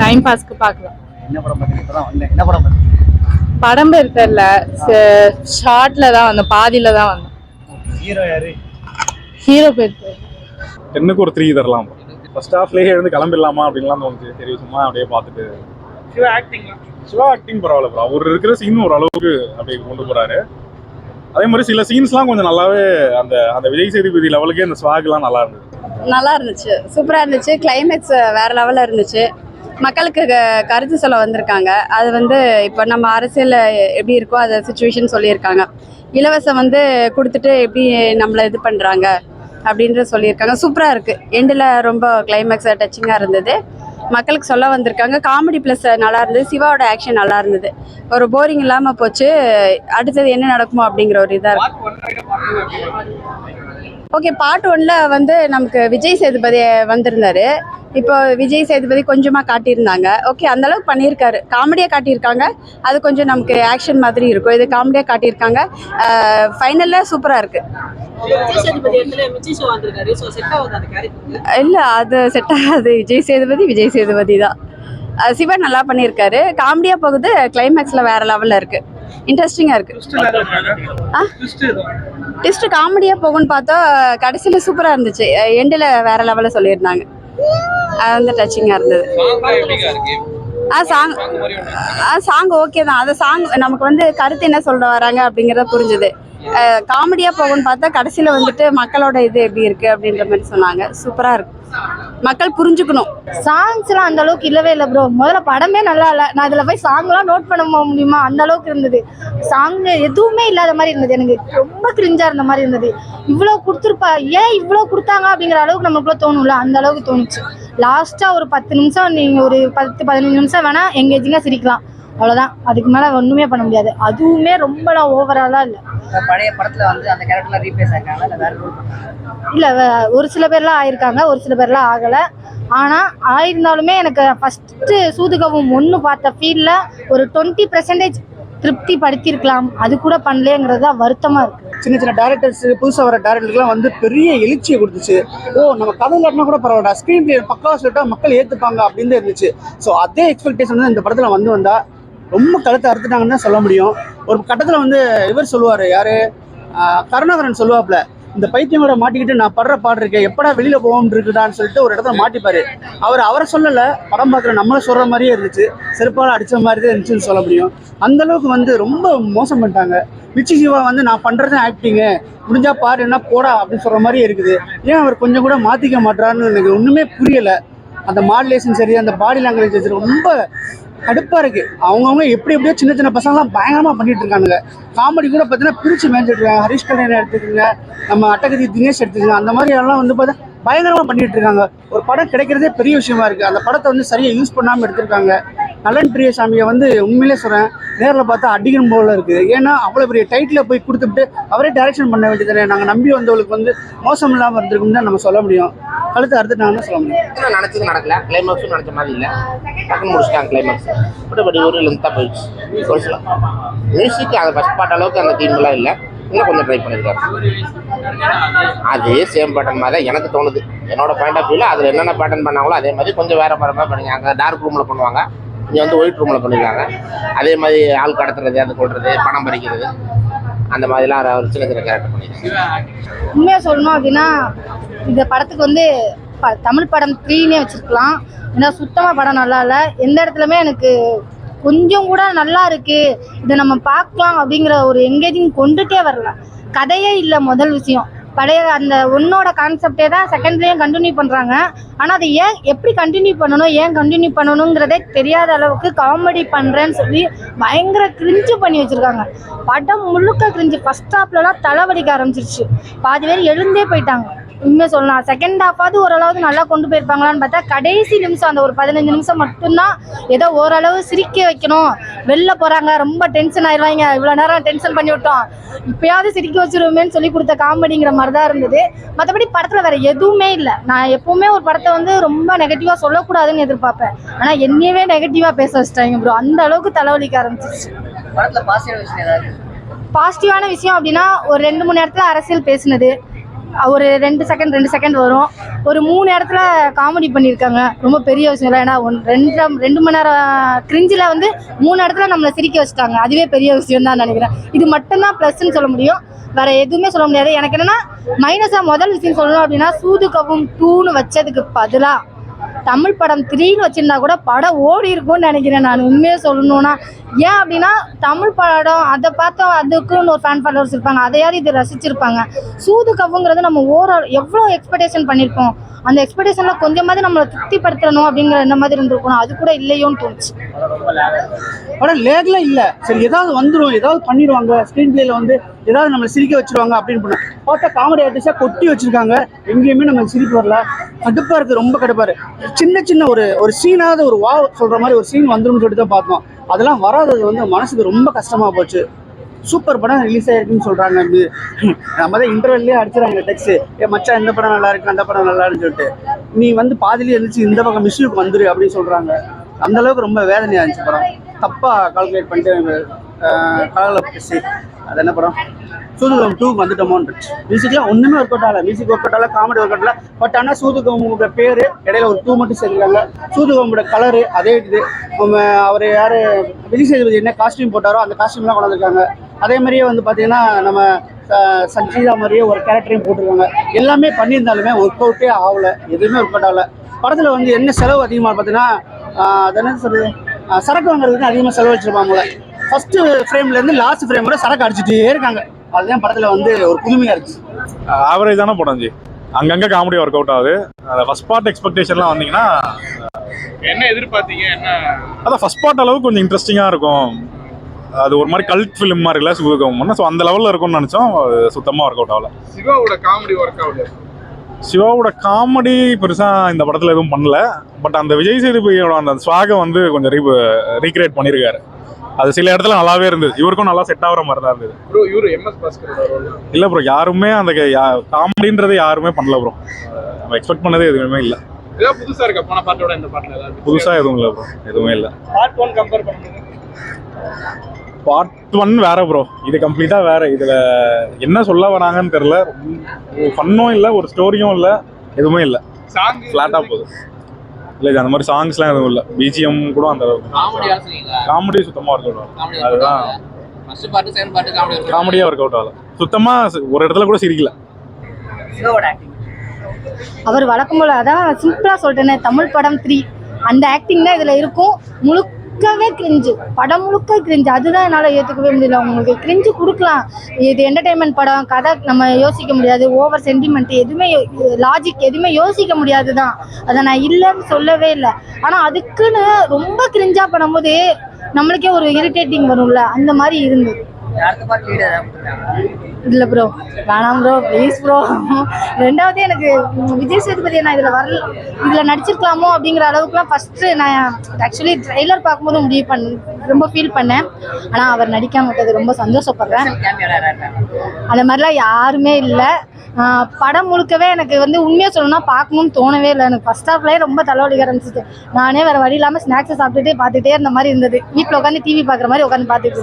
Time பாஸ்க்கு பார்க்கலாம். என்ன படம் படம் பேர் தெரியல ஷார்ட்ல தான் வந்தேன் பாதியில தான் வந்தேன். ஹீரோ யாரு? ஹீரோ பேர். டென்னுக்கு ஒரு த்ரீ தரலாம். ஃபர்ஸ்ட் ஹாஃப்லேயே எழுந்து கிளம்பிடலாமா அப்படின்லாம் தோணுச்சு. சரி சும்மா அப்படியே பார்த்துட்டு. சிவா ஆக்டிங் சிவா ஆக்டிங் பரவாயில்ல ப்ரோ அவர் இருக்கிற சீன் ஒரு அளவுக்கு அப்படியே கொண்டு போறாரு. அதே மாதிரி சில சீன்ஸ்லாம் கொஞ்சம் நல்லாவே அந்த அந்த விஜய் சேதுபதி லெவலுக்கே அந்த ஸ்வாக்லாம் நல்லா இருந்தது. நல்லா இருந்துச்சு. சூப்பராக இருந்துச்சு. கிளைமேக்ஸ் வேற லெவலில் இருந்துச்சு. மக்களுக்கு க- கருத்து சொல்ல வந்திருக்காங்க. அது வந்து இப்போ நம்ம அரசியலில் எப்படி இருக்கோ அதை சுச்சுவேஷன் சொல்லியிருக்காங்க. இலவசம் வந்து கொடுத்துட்டு எப்படி நம்மளை இது பண்ணுறாங்க அப்படின்ற சொல்லியிருக்காங்க. சூப்பராக இருக்குது எண்டில் ரொம்ப கிளைமேக்ஸாக டச்சிங்காக இருந்தது. மக்களுக்கு சொல்ல வந்திருக்காங்க. காமெடி ப்ளஸ் நல்லா இருந்தது. சிவாவோட ஆக்ஷன் நல்லா இருந்தது. ஒரு போரிங் இல்லாமல் போச்சு. அடுத்தது என்ன நடக்குமோ அப்படிங்கிற ஒரு இதாக இருக்கும் ஓகே பார்ட் ஒன்ல வந்து நமக்கு விஜய் சேதுபதி வந்திருந்தாரு. இப்போ விஜய் சேதுபதி கொஞ்சமாக காட்டியிருந்தாங்க. ஓகே அந்த அளவுக்கு பண்ணியிருக்காரு. காமெடியாக காட்டியிருக்காங்க. அது கொஞ்சம் நமக்கு ஆக்ஷன் மாதிரி இருக்கும். இது காமெடியாக காட்டியிருக்காங்க. ஃபைனலில் சூப்பராக இருக்கு. இல்லை அது செட் ஆகாது. விஜய் சேதுபதி விஜய் சேதுபதி தான். அஹ் சிவா நல்லா பண்ணியிருக்காரு. காமெடியாக போகுது. கிளைமேக்ஸில் வேற லெவலில் இருக்கு. இன்ட்ரெஸ்டிங்காக இருக்கு. ஆ? டிஸ்ட் காமெடியாக போகும்னு பார்த்தா கடைசியில் சூப்பராக இருந்துச்சு. எண்டில் வேற லெவலில் சொல்லியிருந்தாங்க. அது வந்து டச்சிங்காக இருந்தது. ஆ சாங் ஆ சாங் ஓகே தான். அது சாங் நமக்கு வந்து கருத்து என்ன சொல்ல வராங்க அப்படிங்கிறத புரிஞ்சுது. காமெடியாக போகும்னு பார்த்தா கடைசியில் வந்துட்டு மக்களோட இது எப்படி இருக்குது அப்படின்ற மாதிரி சொன்னாங்க. சூப்பராக இருக்கு. மக்கள் புரிஞ்சுக்கணும். சாங்ஸ்லாம் அந்த அளவுக்கு இல்லவே இல்லை ப்ரோ முதல்ல படமே நல்லா இல்லை. நான் இதில் போய் சாங்லாம் நோட் பண்ண முடியுமா? அந்த அளவுக்கு இருந்தது. சாங் எதுவுமே இல்லாத மாதிரி இருந்தது. எனக்கு ரொம்ப கிரிஞ்சாக இருந்த மாதிரி இருந்தது. இவ்வளோ கொடுத்துருப்பா ஏன் இவ்வளோ கொடுத்தாங்க அப்படிங்கிற அளவுக்கு நமக்குள்ள தோணும்ல? அந்த அளவுக்கு தோணுச்சு. லாஸ்ட்டாக ஒரு பத்து நிமிஷம் நீங்கள் ஒரு பத்து பதினஞ்சு நிமிஷம் வேணால் எங்கேஜிங்காக சிரிக்கலாம். அவ்வளோதான் அதுக்கு மேலே ஒன்றுமே பண்ண முடியாது. அதுவுமே ரொம்பலாம் ஓவராலாக இல்லை. பழைய படத்துல வந்து அந்த கேரக்டர்லாம் ரீப்ளேஸ் ஆயிருக்காங்க இல்ல வேற இல்லை ஒரு சில பேர்லாம் ஆயிருக்காங்க ஒரு சில பேர்லாம் ஆகலை. ஆனால் ஆயிருந்தாலுமே எனக்கு ஃபஸ்ட்டு சூதுகவும் ஒன்று பார்த்த ஃபீலில் ஒரு டுவெண்ட்டி பர்சன்டேஜ் திருப்தி படுத்தியிருக்கலாம் அது கூட பண்ணலேங்கிறது தான் வருத்தமாக இருக்குது சின்ன சின்ன டேரக்டர்ஸ் புதுசாக வர டேரக்டர்லாம் வந்து பெரிய எழுச்சியை கொடுத்துச்சு. ஓ நம்ம கதை இல்லாட்டினா கூட பரவாயில்ல ஸ்க்ரீன் பிளே பக்காவாக சொல்லிட்டா மக்கள் ஏற்றுப்பாங்க அப்படின்னு தான் இருந்துச்சு. ஸோ அதே எக்ஸ்பெக்டேஷன் வந்து இந்த படத்தில் வந்து வந்தா ரொம்ப கழுத்தை அறுத்துட்டாங்கன்னு தான் சொல்ல முடியும். ஒரு கட்டத்தில் வந்து இவர் சொல்லுவார் யார்? கருணாகரன் சொல்லுவாப்ல இந்த பைத்தியம் கூட மாட்டிக்கிட்டு நான் படுற பாடு இருக்கேன் எப்படா வெளியில போவோம் இருக்குடான்னு சொல்லிட்டு ஒரு இடத்துல மாட்டிப்பாரு. அவர் அவரை சொல்லல படம் பார்க்குற நம்மளை சொல்ற மாதிரியே இருந்துச்சு. செருப்பால் அடிச்ச மாதிரி தான் இருந்துச்சுன்னு சொல்ல முடியும். அந்த அளவுக்கு வந்து ரொம்ப மோசம் பண்ணிட்டாங்க. மிச்சி சிவா வந்து நான் பண்றது ஆக்டிங்கு முடிஞ்சா பாரு என்ன போடா அப்படின்னு சொல்ற மாதிரியே இருக்குது. ஏன் அவர் கொஞ்சம் கூட மாத்திக்க மாட்டாருன்னு எனக்கு ஒண்ணுமே புரியல. அந்த மாடுலேஷன் சரி அந்த பாடி லாங்குவேஜ் சரி ரொம்ப கடுப்பாக இருக்குது அவங்கவுங்க எப்படி எப்படியோ சின்ன சின்ன பசங்கலாம் பயங்கரமாக பண்ணிட்டு இருக்கானுங்க. காமெடி கூட பார்த்தீங்கன்னா பிரித்து மேய்ஞ்சிட்டு இருக்காங்க. ஹரிஷ் கல்யாணம் எடுத்துக்கோங்க. நம்ம அட்டகதி தினேஷ் எடுத்துக்கோங்க. அந்த மாதிரி எல்லாம் வந்து பார்த்தா பயங்கரமாக பண்ணிட்டு இருக்காங்க. ஒரு படம் கிடைக்கிறதே பெரிய விஷயமா இருக்குது அந்த படத்தை வந்து சரியாக யூஸ் பண்ணாமல் எடுத்திருக்காங்க. நலன் பிரியசாமியை வந்து உண்மையிலே சொல்கிறேன் நேரில் பார்த்தா அடிக்கணும் போல இருக்குது. ஏன்னா அவ்வளோ பெரிய டைட்டில் போய் கொடுத்துட்டு அவரே டைரக்ஷன் பண்ண வேண்டியது நாங்கள் நம்பி வந்தவங்களுக்கு வந்து மோசம் இல்லாமல் இருந்திருக்கும்னு தான் நம்ம சொல்ல முடியும். கழுத்து அறுத்துட்டாங்கன்னு சொல்ல முடியும்? நான் நினச்சது நடக்கல. கிளைமேக்ஸும் நினச்ச மாதிரி இல்லை. டக்குன்னு முடிச்சிட்டாங்க கிளைமேக்ஸ் மற்றபடி ஒரு லென்த்தாக போயிடுச்சு. ஒரு சில மியூசிக் அந்த ஃபஸ்ட் பார்ட் அளவுக்கு அந்த தீம்லாம் இல்லை. இன்னும் கொஞ்சம் ட்ரை பண்ணியிருக்காரு. அதே சேம் பேட்டர்ன் மாதிரி தான் எனக்கு தோணுது. என்னோட பாயிண்ட் ஆஃப் வியூவில் அதில் என்னென்ன பேட்டர்ன் பண்ணாங்களோ அதே மாதிரி கொஞ்சம் வேறு மாதிரி பண்ணுங்க அங்கே டார்க் ரூமில் பண்ணுவாங்க. இங்கே வந்து ஒயிட் ரூமில் பண்ணியிருக்காங்க அதே மாதிரி ஆள் கடத்துறது அது கொள்வது பணம் பறிக்கிறது அந்த மாதிரிலாம் ஒரு சின்ன சின்ன கேரக்டர் பண்ணியிருக்காங்க உண்மையாக சொல்லணும் அப்படின்னா இந்த படத்துக்கு வந்து ப- தமிழ் படம் த்ரீனே வச்சுருக்கலாம். ஏன்னா சுத்தமாக படம் நல்லா இல்லை. எந்த இடத்துலையுமே எனக்கு கொஞ்சம் கூட நல்லா இருக்கு. இதை நம்ம பார்க்கலாம் அப்படிங்கிற ஒரு எங்கேஜிங் கொண்டுட்டே வரல. கதையே இல்லை முதல் விஷயம். பழைய அந்த ஒன்னோட கான்செப்டே தான் செகண்ட்லேயும் கண்டினியூ பண்ணுறாங்க ஆனால் அதை ஏன் எப்படி கண்டினியூ பண்ணணும் ஏன் கண்டினியூ பண்ணணுங்கிறதே தெரியாத அளவுக்கு காமெடி பண்ணுறேன்னு சொல்லி பயங்கர கிரிஞ்சு பண்ணி வச்சுருக்காங்க. படம் முழுக்க கிரிஞ்சு ஃபஸ்ட் ஹாப்லலாம் தலைவலிக்க ஆரம்பிச்சிருச்சு. பாதி பேர் எழுந்தே போயிட்டாங்க. உண்மை சொல்லலாம் செகண்ட் ஹாஃபாவது ஓரளவு நல்லா கொண்டு போயிருப்பாங்களான்னு பார்த்தா கடைசி நிமிஷம் அந்த ஒரு பதினஞ்சு நிமிஷம் மட்டும்தான் ஏதோ ஓரளவு சிரிக்க வைக்கணும். வெளில போகிறாங்க ரொம்ப டென்ஷன் ஆயிடுவாங்க இவ்வளோ நேரம் டென்ஷன் பண்ணி விட்டோம். இப்பயாவது சிரிக்க வச்சிருவோமேன்னு சொல்லி கொடுத்த காமெடிங்கிற மாதிரி தான் இருந்தது. மற்றபடி படத்தில் வேற எதுவுமே இல்லை. நான் எப்பவுமே ஒரு படத்தை வந்து ரொம்ப நெகட்டிவாக சொல்லக்கூடாதுன்னு எதிர்பார்ப்பேன். ஆனால் என்னையவே நெகட்டிவாக பேச வச்சிட்டாங்க ப்ரோ அந்த அளவுக்கு தலைவலிக்க ஏதாவது? பாசிட்டிவான விஷயம் அப்படின்னா ஒரு ரெண்டு மூணு இடத்துல அரசியல் பேசினது. ஒரு ரெண்டு செகண்ட் ரெண்டு செகண்ட் வரும். ஒரு மூணு இடத்துல காமெடி பண்ணியிருக்காங்க. ரொம்ப பெரிய விஷயம் இல்லை ஏன்னா ஒன் ரெண்டு ரெண்டு மணி நேரம் கிரிஞ்சில் வந்து மூணு இடத்துல நம்மளை சிரிக்க வச்சுட்டாங்க. அதுவே பெரிய விஷயம் தான் நினைக்கிறேன். இது மட்டும்தான் ப்ளஸ்ன்னு சொல்ல முடியும். வேற எதுவுமே சொல்ல முடியாது. எனக்கு என்னன்னா மைனஸாக முதல் விஷயம் சொல்லணும் அப்படின்னா சூது கவும் டூன்னு வச்சதுக்கு பதிலாக தமிழ் படம் த்ரீன்னு வச்சிருந்தா கூட படம் ஓடி இருக்கும்னு நினைக்கிறேன் நான். உண்மையாக சொல்லணும்னா ஏன் அப்படின்னா தமிழ் படம் அதை பார்த்தோம் அதுக்குன்னு ஒரு ஃபேன் ஃபாலோவர்ஸ் இருப்பாங்க. அதையாவது இது ரசிச்சிருப்பாங்க. சூது கவுங்கிறது நம்ம ஓரளவு எவ்வளோ எக்ஸ்பெக்டேஷன் பண்ணியிருப்போம் அந்த எக்ஸ்பெக்டேஷனில் கொஞ்சமாவது நம்மளை திருப்திப்படுத்தணும் அப்படிங்கிற இந்த மாதிரி இருந்திருக்கணும். அது கூட இல்லையோன்னு தோணுச்சு. படம் லேக்ல இல்ல. சரி ஏதாவது வந்துடும் ஏதாவது பண்ணிடுவாங்க. ஸ்க்ரீன் பிளேல வந்து ஏதாவது நம்மளை சிரிக்க வச்சிருவாங்க அப்படின்னு பண்ண பார்த்தா காமெடி ஆர்டிஸ்டா கொட்டி வச்சிருக்காங்க. எங்கேயுமே நம்ம சிரிப்பு வரல. கடுப்பா இருக்கு. ரொம்ப கடுப்பாக இருக்குது சின்ன சின்ன ஒரு ஒரு சீனாவது ஒரு வா சொல்ற மாதிரி ஒரு சீன் வந்துரும்னு சொல்லிட்டு தான் பார்த்தோம். அதெல்லாம் வராதது வந்து மனசுக்கு ரொம்ப கஷ்டமா போச்சு. சூப்பர் படம் ரிலீஸ் ஆயிருக்குன்னு சொல்கிறாங்க நம்ம தான் இன்டர்வெல்லே அடிச்சிடறாங்க டெக்ஸ்ட் ஏ மச்சான் இந்த படம் நல்லா இருக்கு அந்த படம் நல்லா இருக்குன்னு சொல்லிட்டு. நீ வந்து பாதியிலே இருந்துச்சு இந்த பக்கம் மிஸ்யூக்கு வந்துரு அப்படின்னு சொல்றாங்க. அந்த அளவுக்கு ரொம்ப வேதனையா இருந்துச்சு படம். தப்பா கால்குலேட் பண்ணிட்டு கலரில் பேசி அது என்ன படம்? சூதுகம் டூ வந்துட்டோமோன்னு மியூசிக்லாம் ஒன்றுமே ஒர்க் அவுட் ஆகல. மியூசிக் ஒர்க் அவுட் ஆகல காமெடி ஒர்க் அவுட் ஆகல. பட் ஆனால் சூதுகமோட பேர் இடையில ஒரு டூ மட்டும் சேர்த்துருக்காங்க சூதுகமோட கலரு அதே இது. அவர் யார்? விஜய் சேதுபதி என்ன காஸ்டியூம் போட்டாரோ அந்த காஸ்டியூம்லாம் கொண்டு வந்திருக்காங்க அதே மாதிரியே வந்து பார்த்தீங்கன்னா நம்ம சஞ்சீதா மாதிரியே ஒரு கேரக்டரையும் போட்டிருக்காங்க. எல்லாமே பண்ணியிருந்தாலுமே ஒர்க் அவுட்டே ஆகல. எதுவுமே ஒர்க் அவுட் ஆகல. படத்தில் வந்து என்ன செலவு அதிகமாக பார்த்தீங்கன்னா அது என்ன சொல்கிறது சரக்கு வாங்குறதுக்கு அதிகமாக செலவு ஃபர்ஸ்ட் ஃப்ரேம்லேருந்து லாஸ்ட் ஃப்ரேம் வரை சரக்கு அடிச்சுட்டே இருக்காங்க. அதுதான் படத்தில் வந்து ஒரு புதுமையாக இருந்துச்சு. ஆவரேஜான படம் ஜி? அங்கங்க காமெடி ஒர்க் அவுட் ஆகுது. ஃபர்ஸ்ட் பார்ட் எக்ஸ்பெக்டேஷன்லாம் வந்தீங்கன்னா என்ன எதிர்பார்த்தீங்க? என்ன? அதான் ஃபர்ஸ்ட் பார்ட் அளவுக்கு கொஞ்சம் இன்ட்ரெஸ்டிங்காக இருக்கும். அது ஒரு மாதிரி கல்ட் ஃபிலிம் மாதிரி இல்லை சுககம் ஸோ அந்த லெவலில் இருக்கும்னு நினச்சோம். சுத்தமாக ஒர்க் அவுட் ஆகல. சிவாவோட காமெடி ஒர்க் அவுட் சிவாவோட காமெடி பெருசாக இந்த படத்தில் எதுவும் பண்ணல. பட் அந்த விஜய் சேதுபதியோட அந்த ஸ்வாகம் வந்து கொஞ்சம் ரீ ரீக்ரியேட் பண்ணியிருக்காரு அது சில இடத்துல நல்லாவே இருந்தது. இவருக்கும் நல்லா செட் ஆகுற மாதிரி தான் இருந்தது. ப்ரோ இவரு எம்எஸ் பாஸ்கரோட ரோல் இல்லை ப்ரோ யாருமே அந்த காமெடின்றது யாருமே பண்ணல ப்ரோ நம்ம எக்ஸ்பெக்ட் பண்ணதே எதுவுமே இல்லை. புதுசா இருக்கா? போன பாட்டோட இந்த பாட்டுல புதுசாக எதுவும் இல்லை ப்ரோ எதுவுமே இல்லை. பார்ட் ஒன் கம்பேர் பண்ணுங்க பார்ட் ஒன் வேற ப்ரோ இது கம்ப்ளீட்டாக வேற. இதில் என்ன சொல்ல வராங்கன்னு தெரில ஃபன்னும் இல்லை ஒரு ஸ்டோரியும் இல்லை எதுவுமே இல்லை. சாங் ஃப்ளாட்டாக போகுது. இல்லை இது அந்த மாதிரி சாங்ஸ்லாம் எதுவும் இல்லை. பிஜிஎம் கூட அந்த அளவுக்கு காமெடி சுத்தமாக ஒர்க் அவுட் ஆகும் அதுதான். ஃபர்ஸ்ட் பாட்டு செகண்ட் பாட்டு காமெடி காமெடியாக ஒர்க் அவுட் ஆகல. சுத்தமாக ஒரு இடத்துல கூட சிரிக்கல. அவர் வழக்கம் போல அதான் சிம்பிளா சொல்லிட்டேனே தமிழ் படம் த்ரீ அந்த ஆக்டிங் தான் இதுல இருக்கும். முழுக்கவே கிரிஞ்சு படம் முழுக்க கிரிஞ்சு அதுதான் என்னால் ஏற்றுக்கவே முடியல. உங்களுக்கு கிரிஞ்சு கொடுக்கலாம். இது என்டர்டைன்மெண்ட் படம் கதை நம்ம யோசிக்க முடியாது. ஓவர் சென்டிமெண்ட் எதுவுமே லாஜிக் எதுவுமே யோசிக்க முடியாது தான் அதை நான் இல்லைன்னு சொல்லவே இல்லை. ஆனால் அதுக்குன்னு ரொம்ப கிரிஞ்சாக பண்ணும்போது நம்மளுக்கே ஒரு இரிட்டேட்டிங் வரும்ல. அந்த மாதிரி இருந்தது. இல்லை ப்ரோ வேணாம் ப்ரோ ப்ளீஸ் ப்ரோ ரெண்டாவது எனக்கு விஜய் சேதுபதி நான் இதில் வரல. இதில் நடிச்சிருக்கலாமோ அப்படிங்கிற அளவுக்குலாம் ஃபஸ்ட்டு நான் ஆக்சுவலி ட்ரெய்லர் பார்க்கும்போது முடிவு பண்ண ரொம்ப ஃபீல் பண்ணேன். ஆனால் அவர் நடிக்காம விட்டது ரொம்ப சந்தோஷப்படுறேன். அந்த மாதிரிலாம் யாருமே இல்லை. படம் முழுக்கவே எனக்கு வந்து உண்மையாக சொல்லணும்னா பார்க்கணும்னு தோணவே இல்லை. எனக்கு ஃபர்ஸ்ட் ஹாஃப்லேயே ரொம்ப தலைவலிக்க ஆரம்பிச்சிட்டு நானே வேறு வழி இல்லாமல் ஸ்நாக்ஸை சாப்பிட்டுட்டே பார்த்துட்டே இருந்த மாதிரி இருந்தது. வீட்டில் உட்காந்து டிவி பார்க்குற மாதிரி உட்காந்து பார்த்துட்டு